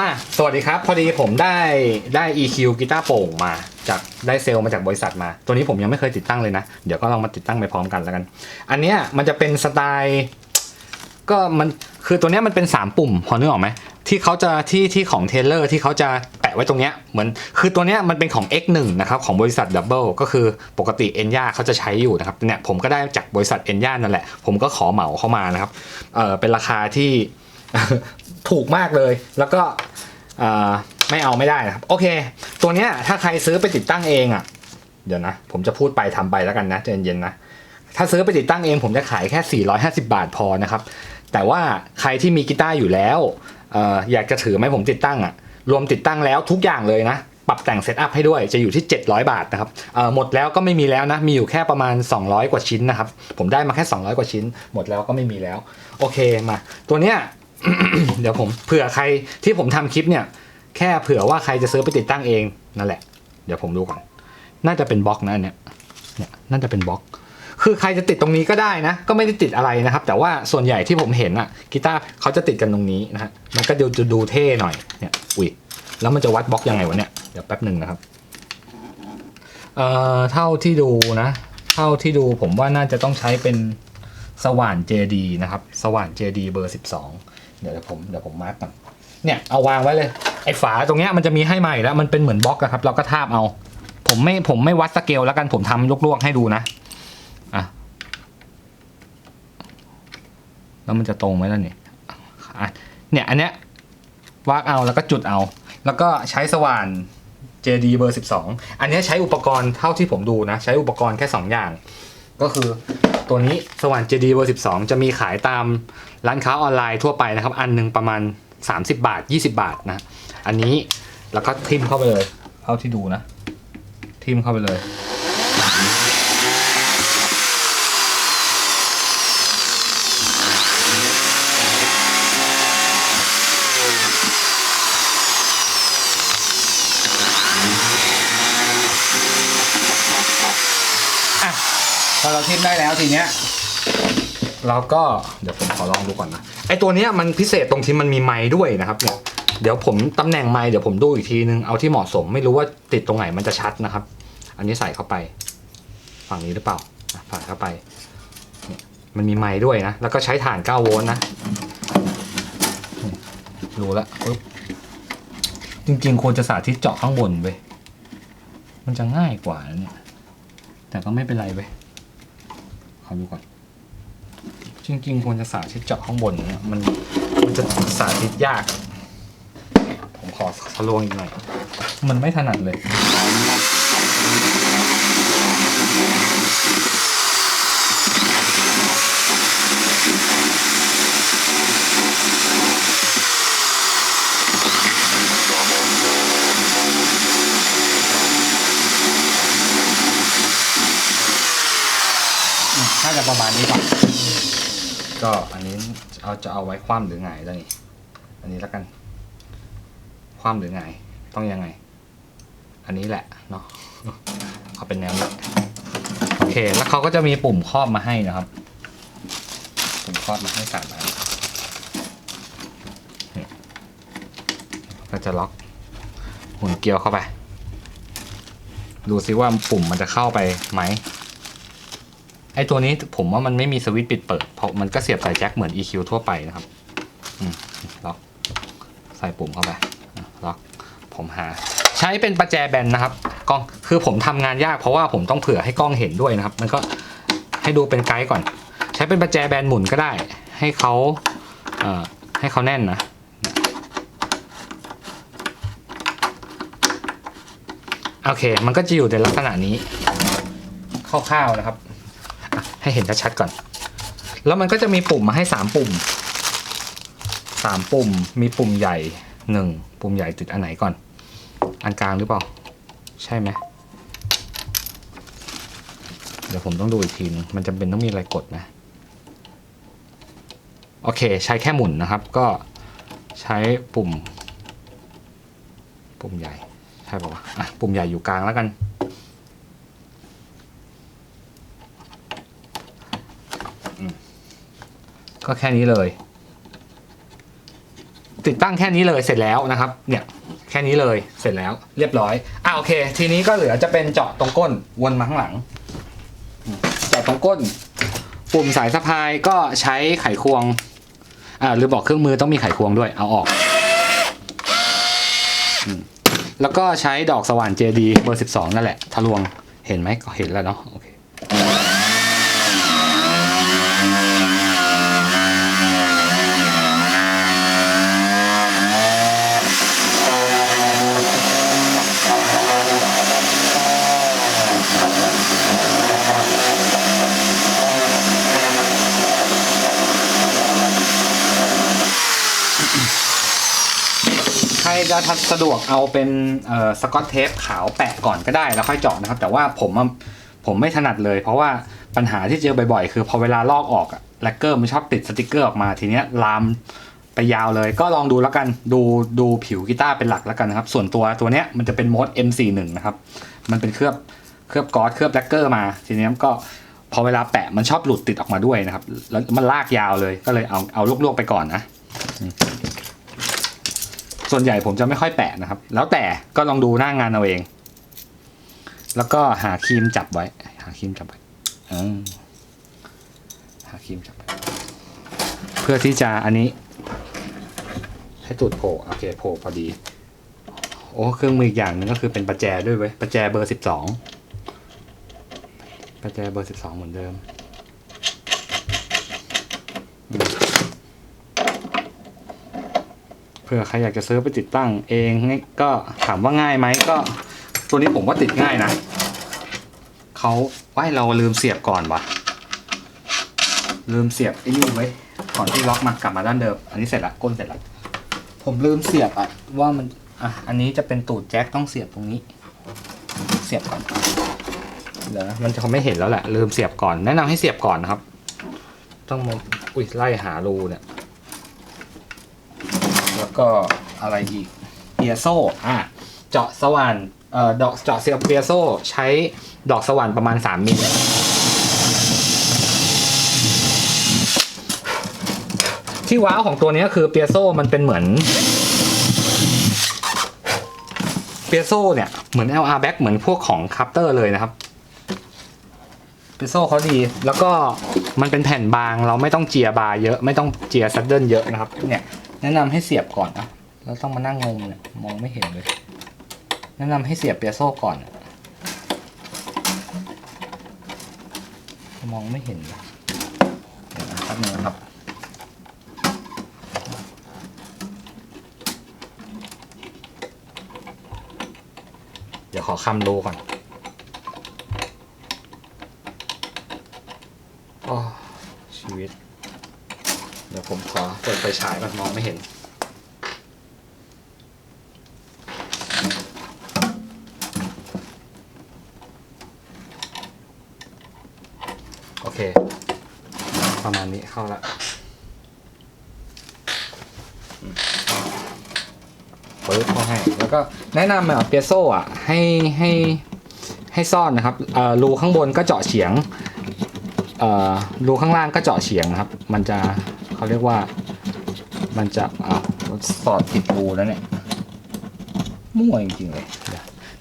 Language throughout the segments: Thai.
มาสวัสดีครับ พอดีผมได้ได้ EQ กีตาร์โปร่งมาจากได้เซลล์มาจากบริษัทมา ตัวนี้ผมยังไม่เคยติดตั้งเลยนะ เดี๋ยวก็ลองมาติดตั้งไปพร้อมกันแล้วกัน อันเนี้ยมันจะเป็นสไตล์ก็มันคือตัวเนี้ยมันเป็น 3 ปุ่มพอนึกออกไหมที่เขาจะที่ที่ของเทเลอร์ที่เขาจะแปะไว้ตรงเนี้ยเหมือนคือตัวเนี้ยมันเป็นของ X1 นะครับของบริษัท Double ก็คือปกติ e n y a เขาจะใช้อยู่นะครับเนี่ยผมก็ได้จากบริษัท e n y a นั่นแหละ ผมก็ขอเหมาเข้ามานะครับเออเป็นราคาที่ ถูกมากเลย แล้วก็ไม่เอาไม่ได้นะครับโอเค ตัวเนี้ยถ้าใครซื้อไปติดตั้งเองอะ เดี๋ยวนะ ผมจะพูดไปทำไปแล้วกันนะใจเย็นๆนะถ้าซื้อไปติดตั้งเองผมจะขายแค่ 450 บาทพอนะครับ แต่ว่าใครที่มีกีตาร์อยู่แล้วอออยากจะถือไหมผมติดตั้งอะ รวมติดตั้งแล้วทุกอย่างเลยนะ ปรับแต่งเซตอัพให้ด้วยจะอยู่ที่ 700 บาทนะครับหมดแล้วก็ไม่มีแล้วนะ มีอยู่แค่ประมาณ 200 กว่าชิ้นนะครับ ผมได้มาแค่ 200 กว่าชิ้น หมดแล้วก็ไม่มีแล้ว โอเคมา ตัวเนี้ย เดี๋ยวผมเผื่อใครที่ผมทำคลิปเนี่ย แค่เผื่อว่าใครจะซื้อไปติดตั้งเองนั่นแหละ เดี๋ยวผมดูก่อน น่าจะเป็นบล็อกนะอันเนี่ยเนี่ยน่าจะเป็นบล็อก คือใครจะติดตรงนี้ก็ได้นะ ก็ไม่ได้ติดอะไรนะครับ แต่ว่าส่วนใหญ่ที่ผมเห็นอะกีตาร์เขาจะติดกันตรงนี้นะฮะมันก็ดูจะดูเท่หน่อยเนี่ยอุ้ยแล้วมันจะวัดบล็อกยังไงวะเนี่ยเดี๋ยวแป๊บหนึ่งนะครับเอ่อเท่าที่ดูนะ เท่าที่ดูผมว่าน่าจะต้องใช้เป็นสว่าน JD นะครับ สว่าน JD เบอร์ 12 เดี๋ยวผมเดี๋ยวผมมาร์กก่อนเนี่ยเอาวางไว้เลย ไอ้ฝาตรงเนี้ยมันจะมีให้ใหม่แล้วมันเป็นเหมือนบล็อกอะครับ เราก็ทาบเอา ผมไม่ผมไม่วัดสเกลแล้วกันผมทำลวกๆให้ดูนะอะแล้วมันจะตรงไหมล่ะเนี่ยเนี่ยอันเนี้ยวากเอาแล้วก็จุดเอา แล้วก็ใช้สว่าน JD เบอร์ 12 อันนี้ใช้อุปกรณ์เท่าที่ผมดูนะ ใช้อุปกรณ์แค่ 2 อย่าง ก็คือ ตัวนี้สว่าน JD เบอร์สิจะมีขายตามร้านค้าออนไลน์ทั่วไปนะครับ อันหนึ่งประมาณ 30 บาท 20 บาทนะ อันนี้แล้วก็ทิมเข้าไปเลย เท่าที่ดูนะ ทิมเข้าไปเลย อะพอเรา ทิมได้แล้วทีเนี้ยเราก็เดี๋ยวผมขอลองดูก่อนนะไอตัวเนี้ยมันพิเศษตรงที่มันมีไม้ด้วยนะครับเนี่ยเดี๋ยวผมตำแหน่งไม้เดี๋ยวผมดูอีกทีนึงเอาที่เหมาะสมไม่รู้ว่าติดตรงไหนมันจะชัดนะครับ อันนี้ใส่เข้าไป ฝั่งนี้หรือเปล่าอะใส่เข้าไปเนี่ยมันมีไม้ด้วยนะ แล้วก็ใช้ฐาน 9 โวลต์นะรู้แล้วปึ๊บจริงๆควรจะสาธิตเจาะข้างบนเว้ยมันจะง่ายกว่านะเนี่ยแต่ก็ไม่เป็นไรเว้ย อดูก่อน จริงๆควรจะสาธิตเจาะข้างบนเนี่ยมันมันจะสาธิตยาก ผมขอทะลวงอีกหน่อย มันไม่ถนัดเลย น่า จะประมาณนี้ก่อนก็อันนี้เอาจะเอาไว้คว่ำหรือไงแล้วนี่อันนี้แล้วกัน คว่ำหรือไง ต้องยังไง อันนี้แหละเนาะเอาเป็นแนวนี้โอเค แล้วเขาก็จะมีปุ่มครอบมาให้นะครับ ปุ่มครอบมาให้สามอันก็จะล็อกหมุนเกลียวเข้าไป ดูซิว่าปุ่มมันจะเข้าไปไหม ไอตัวนี้ผมว่ามันไม่มีสวิตช์ปิดเปิด เพราะมันก็เสียบสายแจ็คเหมือน EQ ทั่วไปนะครับล็อกใส่ปุ่มเข้าไปล็อกผมหา ใช้เป็นประแจแบนนะครับกล้องคือผมทำงานยากเพราะว่าผมต้องเผื่อให้กล้องเห็นด้วยนะครับ มันก็ให้ดูเป็นไกด์ก่อน ใช้เป็นประแจแบนหมุนก็ได้ ให้เขาเอ่อให้เขาแน่นนะโอเค มันก็จะอยู่ในลักษณะนี้คร่าวๆนะครับ ให้เห็นชัดๆก่อน แล้วมันก็จะมีปุ่มมาให้สามปุ่มสามปุ่ม มีปุ่มใหญ่หนึ่งปุ่มใหญ่ติดอันไหนก่อน อันกลางหรือเปล่า ใช่ไหม เดี๋ยวผมต้องดูอีกทีนึง มันจำเป็นต้องมีอะไรกดนะ โอเค ใช้แค่หมุนนะครับ ก็ใช้ปุ่ม ปุ่มใหญ่ ใช่ป่าวะ อะ ปุ่มใหญ่อยู่กลางแล้วกัน ก็แค่นี้เลย ติดตั้งแค่นี้เลยเสร็จแล้วนะครับ เนี่ยแค่นี้เลยเสร็จแล้วเรียบร้อยอ่าโอเค ทีนี้ก็เหลือจะเป็นเจาะตรงก้นวนมาข้างหลัง เจาะตรงก้น ปุ่มสายสะพายก็ใช้ไขควงอ่าหรือบอกเครื่องมือต้องมีไขควงด้วยเอาออกอแล้วก็ใช้ดอกสว่าน JD เบอร์ 12 นั่นแหละ ทะลวงเห็นไหมก็เห็นแล้วเนาะโอเค จะทัดสะดวกเอาเป็นสกอตเทปขาวแปะก่อนก็ได้แล้วค่อยเจาะนะครับ แต่ว่าผมผมไม่ถนัดเลย เพราะว่าปัญหาที่เจอบ่อยๆ คือพอเวลาลอกออกอะแลกเกอร์มันชอบติดสติกเกอร์ออกมาทีเนี้ยลามไปยาวเลยก็ลองดูแล้วกันดูดูผิวกีตาร์เป็นหลักแล้วกันนะครับ ส่วนตัวตัวเนี้ยมันจะเป็นโมด M41 นะครับ มันเป็นเคลือบเคลือบกอสเคลือบแลกเกอร์มาทีเนี้ยก็พอเวลาแปะมันชอบหลุดติดออกมาด้วยนะครับ แล้วมันลากยาวเลยก็เลยเอาเอาลวกๆไปก่อนนะ ส่วนใหญ่ผมจะไม่ค่อยแปะนะครับ แล้วแต่ก็ลองดูหน้างานเอาเอง แล้วก็หาครีมจับไว้ หาครีมจับไว้หาครีมจับไว้เพื่อที่จะอันนี้ ให้ตูดโผล่โอเคโผล่พอดีโอ้เครื่องมืออีกอย่างหนึงก็คือเป็นประแจด้วยเว้ยประแจเบอร์สิบสองประแจเบอร์สิบสองเหมือนเดิม เผื่อใครอยากจะซื้อไปติดตั้งเองก็ถามว่าง่ายไหมก็ ตัวนี้ผมว่าติดง่ายนะเขาว่าเราลืมเสียบก่อนวะลืมเสียบไอ้นี่ไว้ก่อนที่ล็อกมากลับมาด้านเดิม อันนี้เสร็จละก้นเสร็จละผมลืมเสียบอะว่ามันอะอันนี้จะเป็นตูดแจ็คต้องเสียบตรงนี้ เสียบก่อนเดี๋ยวนะมันจะไม่เห็นแล้วแหละลืมเสียบก่อนแนะนำให้เสียบก่อนนะครับ ต้องมาอุ้ยไล่หารูเนี่ย ก็อะไรอีกเปียโซอะเจาะสว่านเอ่อดอกเจาะเซียเปียโซใช้ดอกสว่านประมาณ 3 มิลที่ว้าวของตัวนี้คือเปียโซมันเป็นเหมือนเปียโซเนี่ยเหมือน LR back เหมือนพวกของคัพเตอร์เลยนะครับเปียโซเขาดีแล้วก็มันเป็นแผ่นบางเราไม่ต้องเจียบาเยอะไม่ต้องเจียซัดเดิลเยอะนะครับเนี่ย แนะนำให้เสียบก่อนนะแล้วต้องมานั่งงงเนี่ยมองไม่เห็นเลย แนะนำให้เสียบเปียโซ่ก่อนอมองไม่เห็นเดี๋ยวนะครับนึงครับเดี๋ยวขอคำรูก่อนโอ้ชีวิต เดี๋ยวผมขอเปิดไฟฉายก่อนมองไม่เห็น โอเค ประมาณนี้เข้าละอืมปึ๊บเข้าให้ แล้วก็แนะนำอะเปียโซอะ ให้ให้ให้ซ่อนนะครับอ่อรูข้างบนก็เจาะเฉียงอ่อรูข้างล่างก็เจาะเฉียงนะครับ มันจะ เขาเรียกว่า มันจะอ่าสอดผิดรูแล้วเนี่ยมั่วจริงๆเลย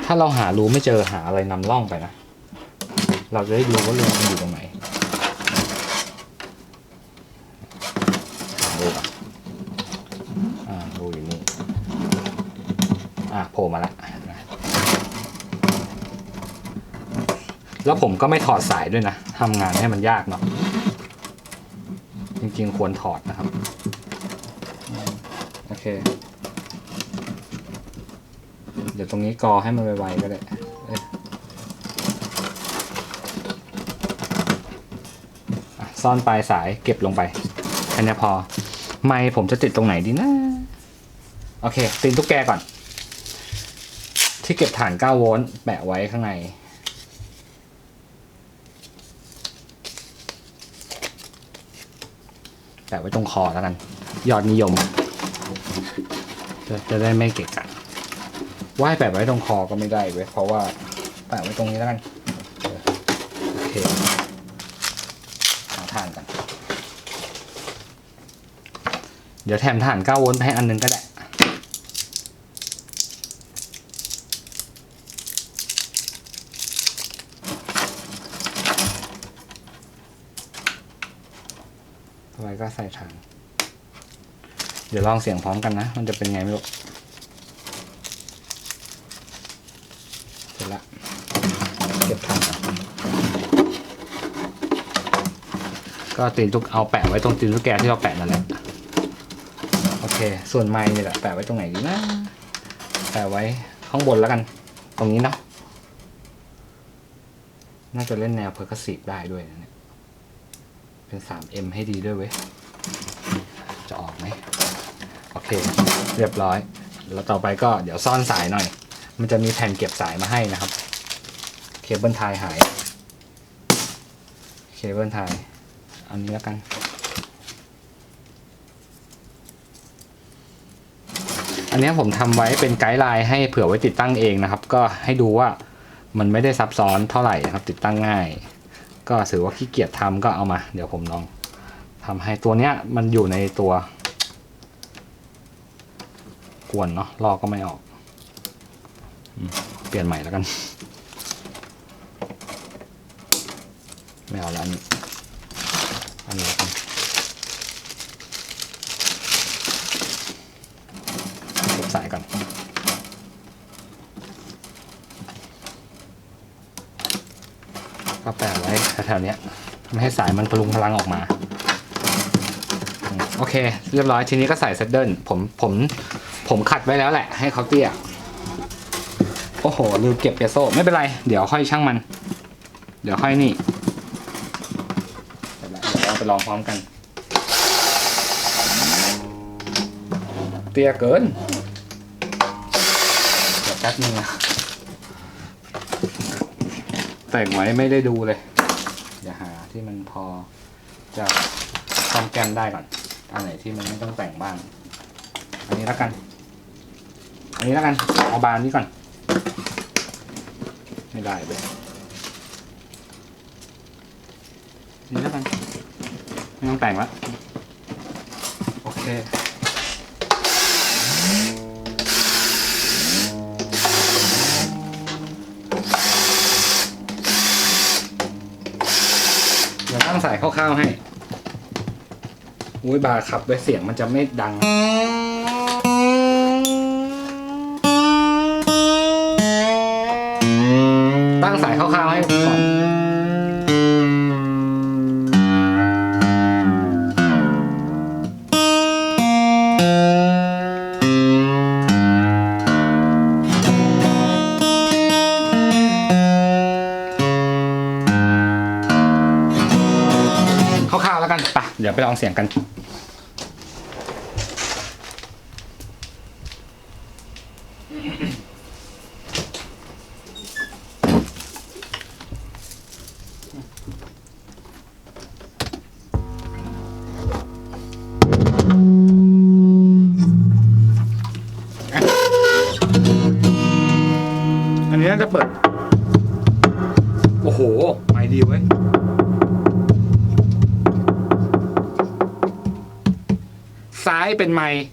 ถ้าเราหารูไม่เจอหาอะไรนำร่องไปนะ เราจะได้ดูว่ารูมันอยู่ตรงไหนหารูก่อนอ่ารูอยู่นี่ อ่าโผล่มาละแล้วผมก็ไม่ถอดสายด้วยนะทำงานให้มันยากเนาะ จริงๆ ควรถอดนะครับ โอเค เดี๋ยวตรงนี้กอให้มันไวๆก็ได้เอ้ยซ่อนปลายสายเก็บลงไปแค่นี้พอ ไมค์ผมจะติดตรงไหนดีนะ โอเค ตีนตุ๊กแกก่อน ที่เก็บฐาน 9 โวลต์แปะไว้ข้างใน แปะไว้ตรงคอแล้วกัน ยอดนิยมจะจะได้ไม่เกะกะว่ายแปะไว้ตรงคอก็ไม่ได้เว้ยเพราะว่าแปะไว้ตรงนี้แล้วกันเออโอเคหาทานกัน เดี๋ยวแถมฐาน9โวลต์ไปให้อันหนึงก็ได้ ต่อไปก็ใส่ถัง เดี๋ยวลองเสียงพร้อมกันนะ มันจะเป็นไงไม่รู้เสร็จละเก็บถังก่อนก็ตีนทุกเอาแปะไว้ตรงตีนทุกแกที่เราแปะนั่นแหละโอเค ส่วนไม้นี่แหละแปะไว้ตรงไหนดีนะแปะไว้ข้างบนแล้วกัน ตรงนี้เนาะน่าจะเล่นแนวเพอร์คัสซีฟได้ด้วยนะเนี่ย เป็น 3M ให้ดีด้วยเว้ย จะออกไหม โอเค เรียบร้อย แล้วต่อไปก็เดี๋ยวซ่อนสายหน่อย มันจะมีแผ่นเก็บสายมาให้นะครับ เคเบิลไทยหาย เคเบิลไทยอันนี้แล้วกัน อันนี้ผมทำไว้เป็นไกด์ไลน์ให้เผื่อไว้ติดตั้งเองนะครับ ก็ให้ดูว่ามันไม่ได้ซับซ้อนเท่าไหร่นะครับ ติดตั้งง่าย ก็ถือว่าขี้เกียจทำก็เอามา เดี๋ยวผมลองทำให้ตัวเนี้ยมันอยู่ในตัว กวนเนาะลอกก็ไม่ออก เปลี่ยนใหม่แล้วกัน ไม่เอาแล้วอันนี้อันนี้แล้วกันเก็บสายก่อนก็ แปะไว้แถวๆนี้ไม่ให้สายมันพลุงพลังออกมา โอเค เรียบร้อยทีนี้ก็ใส่เซตเดิลผมผมผมขัดไว้แล้วแหละ ให้เขาเตี้ยโอ้โหลืมเก็บเปียโซไม่เป็นไร เดี๋ยวค่อยช่างมัน เดี๋ยวค่อยนี่เดี๋ยวเราไปลองพร้อมกัน เตี้ยเกินเดี๋ยวแป๊บนึงนะ แต่งไว้ไม่ได้ดูเลยเดี๋ยวหาที่มันพอจะซ่อมแกมได้ก่อน อันไหนที่มันไม่ต้องแต่งบ้าง อันนี้แล้วกัน อันนี้แล้วกัน เอาบานนี้ก่อน ไม่ได้เลยอันนี้แล้วกัน ไม่ต้องแต่งละโอเค เดี๋ยวตั้งสายคร่าวๆให้ อุ้ยบาร์ขับด้วยเสียงมันจะไม่ดัง ตั้งสายคร่าวๆให้ กันไปเดี๋ยวไปลองเสียงกัน ซ้ายเป็นไมค์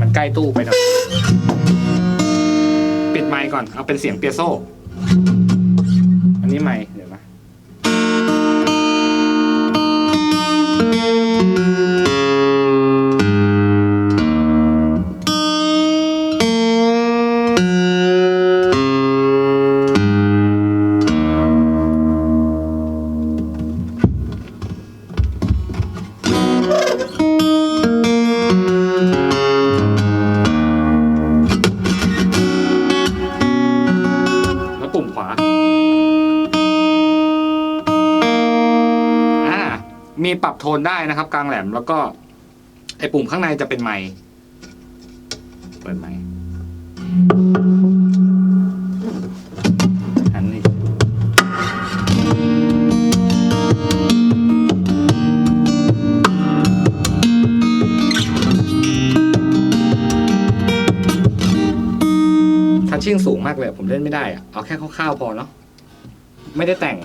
มันใกล้ตู้ไปหน่อยปิดไมค์ก่อนเอาเป็นเสียงเปียโซ อันนี้ไมค์ รับโทนได้นะครับ กลางแหลมแล้วก็ ไอปุ่มข้างในจะเป็นไมค์เปิดไมค์อันนี้ทัชชิ่งสูงมากเลย ผมเล่นไม่ได้อะเอาแค่คร่าวๆพอเนาะไม่ได้แต่ง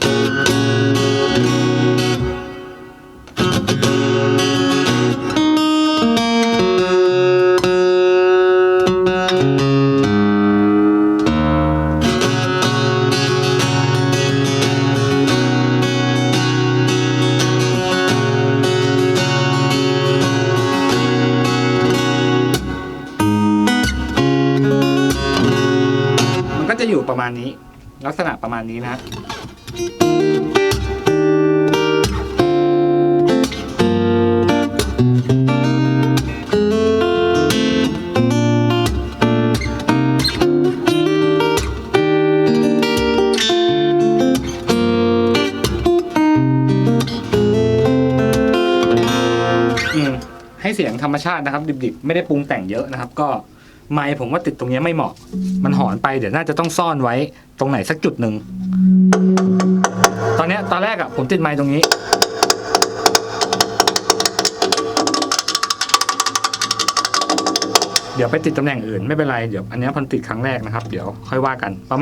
มาณนี้ ลักษณะประมาณนี้นะฮะให้เสียงธรรมชาตินะครับ ดิบๆ ไม่ได้ปรุงแต่งเยอะนะครับ ก็ ไม้ผมว่าติดตรงนี้ไม่เหมาะ มันหอนไปเดี๋ยวน่าจะต้องซ่อนไว้ตรงไหนสักจุดหนึ่ง ตอนนี้ตอนแรกอะผมติดไม้ตรงนี้ เดี๋ยวไปติดตำแหน่งอื่นไม่เป็นไร เดี๋ยวอันนี้พันติดครั้งแรกนะครับ เดี๋ยวค่อยว่ากันประมาณ